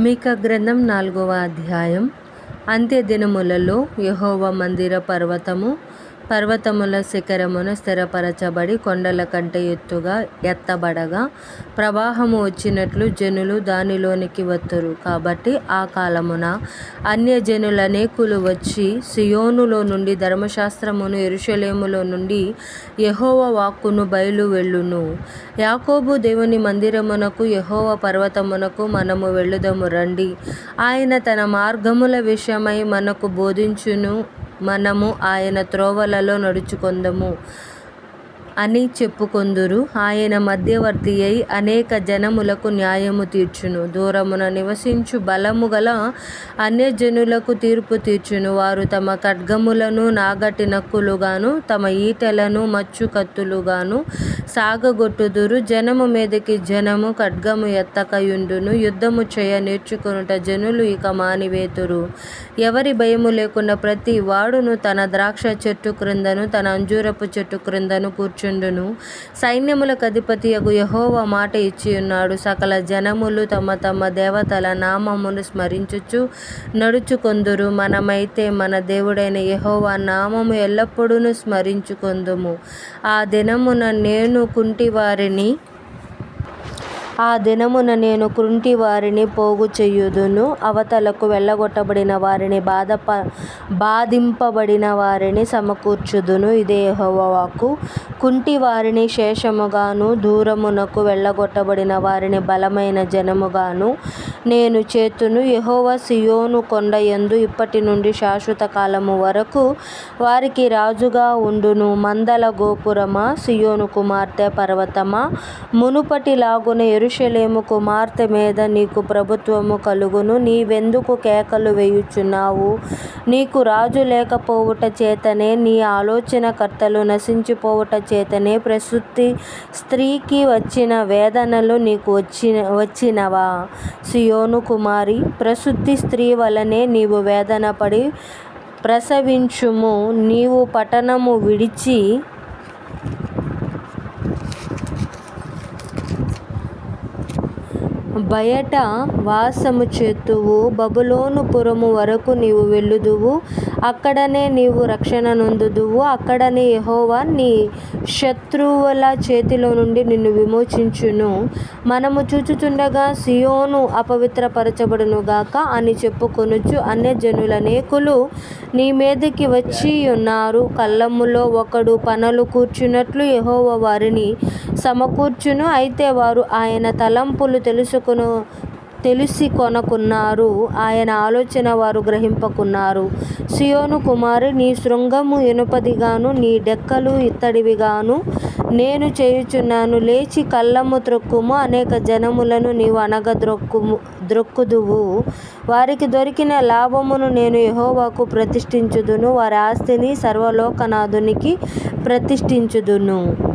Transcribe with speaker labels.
Speaker 1: మీక గ్రంథం నాలుగవ అధ్యాయం. అంత్యదినములలో యహోవ మందిర పర్వతము పర్వతముల శిఖరమున స్థిరపరచబడి కొండల కంటే ఎత్తుగా ఎత్తబడగా ప్రవాహము వచ్చినట్లు జనులు దానిలోనికి వత్తురు. కాబట్టి ఆ కాలమున అన్యజనులనేకులు వచ్చి సియోనులో నుండి ధర్మశాస్త్రమును ఎరుషలేములో నుండి యహోవ వాక్కును బయలు వెళ్ళును. యాకోబు దేవుని మందిరమునకు యహోవ పర్వతమునకు మనము వెళ్ళుదము. రండి. ఆయన తన మార్గముల విషయమై మనకు బోధించును. మనము ఆయన త్రోవలలో నడుచుకొందుము. అని చెప్పుకొందురు. ఆయన మధ్యవర్తి అయి అనేక జనములకు న్యాయము తీర్చును. దూరమున నివసించు బలము గల అన్యజనులకు తీర్పు తీర్చును. వారు తమ ఖడ్గములను నాగటి నక్కులుగాను తమ ఈటెలను మచ్చు కత్తులుగాను సాగగొట్టుదురు. జనము మీదకి జనము ఖడ్గము ఎత్తకయుండును. యుద్ధము చేయ నేర్చుకొనుట జనులు ఇక మానివేతురు. ఎవరి భయము లేకుండా ప్రతి వాడును తన ద్రాక్ష చెట్టు క్రిందను తన అంజూరపు చెట్టు క్రిందను కూర్చుండును. సైన్యములకు అధిపతియగు యెహోవా మాట ఇచ్చి ఉన్నాడు. సకల జనములు తమ తమ దేవతల నామమును స్మరించుచు నడుచుకొందురు. మనమైతే మన దేవుడైన యహోవ నామము ఎల్లప్పుడూ స్మరించుకొందుము. ఆ దినమున నేను కుంటి వారిని ఆ దినమున నేను కుంటివారిని పోగు చేయుదును. అవతలకు వెళ్ళగొట్టబడిన వారిని బాధప బాధింపబడిన వారిని సమకూర్చుదును. ఇదే యెహోవా కుంటి వారిని శేషముగాను దూరమునకు వెళ్ళగొట్టబడిన వారిని బలమైన జనముగాను నేను చేతును. యెహోవా సియోను కొండ యందు ఇప్పటి నుండి శాశ్వత కాలము వరకు వారికి రాజుగా ఉండును. మందల గోపురమా? సియోను కుమార్తె పర్వతమా? మునుపటిలాగున యెరూషలేము కుమార్తె మీద నీకు ప్రభుత్వము కలుగును. నీవెందుకు కేకలు వేయుచున్నావు? నీకు రాజు లేకపోవుట చేతనే నీ ఆలోచనకర్తలు నశించిపోవుట చేతనే ప్రసూతి స్త్రీకి వచ్చిన వేదనలు నీకు వచ్చిన వచ్చినవా? సియోను కుమారి ప్రసూతి స్త్రీ వలనే నీవు వేదనపడి ప్రసవించుము. నీవు పట్టణము విడిచి బయట వాసము చేతువు బబులోను పురము వరకు నీవు వెళ్ళుదువు. అక్కడనే నీవు రక్షణ నొందుదువు. అక్కడనే యహోవా నీ శత్రువుల చేతిలో నుండి నిన్ను విమోచించును. మనము చూచుచుండగా సియోను అపవిత్రపరచబడును గాక అని చెప్పుకొనుచు అన్యజనులనేకులు నీ మీదకి వచ్చి ఉన్నారు. కళ్ళములో ఒకడు పనులు కూర్చున్నట్లు యహోవ వారిని సమకూర్చును. అయితే వారు ఆయన తలంపులు తెలుసు కొను తెలిసి కొనకున్నారు. ఆయన ఆలోచన వారు గ్రహింపకున్నారు. సియోను కుమారి నీ శృంగము ఇనుపదిగాను నీ డెక్కలు ఇత్తడివిగాను. నేను చేయుచున్నాను లేచి కళ్ళము త్రొక్కుము అనేక జనములను నీవు అనగ ద్రొక్కుము ద్రొక్కుదువు వారికి దొరికిన లాభమును నేను యహోవాకు ప్రతిష్ఠించుదును. వారి ఆస్తిని సర్వలోకనాథునికి ప్రతిష్ఠించుదును.